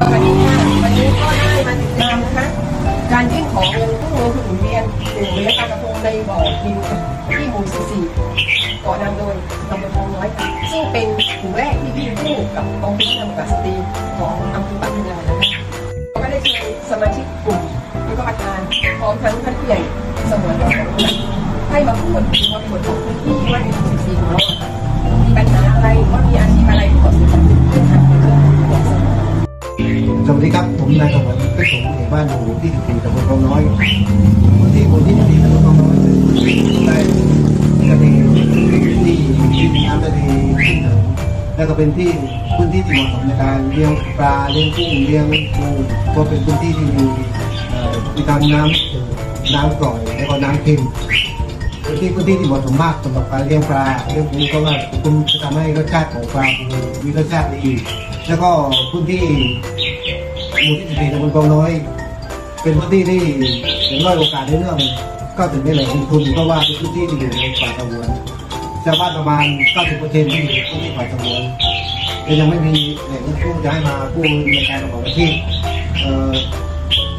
วัสดีค่ะวันนี้ก็ได้มาติดตามนะคะ การยื่นของเงินผู้ลงทุนหมุนเวียนหรือเลี้ยงปลากระพงในบ่อดินที่หมู่44ก่อนำโดยตำบลคลองน้อยค่ะซึ่งเป็นกลุ่มแรกที่ยื่นคู่กับกองทุนนำกับสตรีของอำเภอปัตตานะคะก็ได้เชิญสมาชิกกลุ่มแล้วก็ประธานพร้อมทั้งท่านผู้ใหญ่สมวนของให้มาพูด ครับผมนายสมรเพชรสงฆ์ในบ้านหมู่ที่14ตำบลคลองน้อยที่หมู่ที่14ตำบลคลองน้อยได้ทะเลที่ที่มีน้ำทะเลขึ้นเถิดแล้วก็เป็นที่พื้นที่ที่เหมาะสมในการเลี้ยงปลาเลี้ยงกุ้งเลี้ยงปูก็เป็นพื้นที่ที่มีอ่อมีการน้ำน้ำกร่อยแล้วก็น้ำเค็มพื้นที่พื้นที่ที่เหมาะสมมากสำหรับการเลี้ยงปลาเลี้ยงปูเพราะว่าคุณจะทำให้รสชาติของปลามีรสชาติดีแล้วก็พื้นที่ มู่ที่สี่ตำบลกองน้อย เป็นพื้นที่ที่อย่างน้อยโอกาสในเรื่อง ก็ถึงในแหล่งทุนเพราะว่าเป็นพื้นที่ที่อยู่ในป่าสงวนชาวบ้านประมาณ 90%ที่อยู่ในพื้นที่ป่าสงวนแต่ยังไม่มีแหล่งทุนจะให้มากู้ในการประกอบอาชีพเอ่อ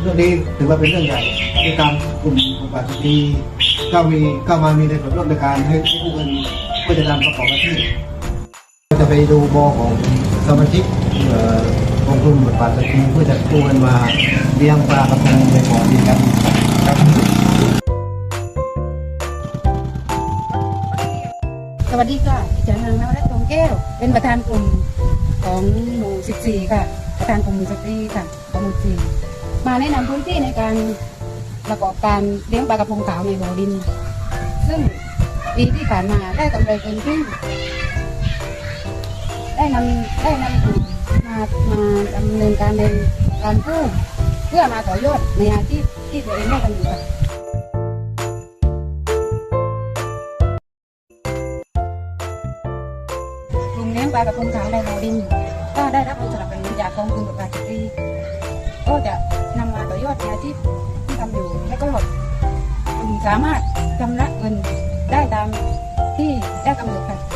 เรื่องนี้ถือว่าเป็นเรื่องใหญ่ที่ตามกลุ่มป่าสตรีก็มีก็มามีในส่วนร่วมในการให้ให้กู้เงินเพื่อจะทำประกอบอาชีพก็จะไปดูบอของสมาชิก เอ่อกองทุนบทบาทสตรีเพื่อจะกู้เงินมาเลี้ยงปลากระพงในบ่อดีครับครับสวัสดีค่ะดิฉันนางนวรัตน์ทองแก้ว เป็นประธานกลุ่มของหมู่ 14 ค่ะ ประธานกลุ่มหมู่สตรีค่ะหมู่สี่มาแนะนำพื้นที่ในการประกอบการเลี้ยงปลากระพงขาวในบ่อดิน ซึ่งปีที่ผ่านมาได้กำไรเกินครึ่งได้นำได้นำกลุ่มมามา ดำเนินการในการกู้เพื่อมาต่อยอดในอาชีพที่ตัวเองได้ทำอยู่กลุ่มเลี้ยงปลากระพงขาวในบ่อดิน ก็ได้รับการสนับสนุนจากกองทุนประกาศสตรีก็จะนำมาต่อยอดในอาชีพที่ทำอยู่และก็กลุ่มสามารถชำระเงินได้ตามที่ได้กำหนดค่ะ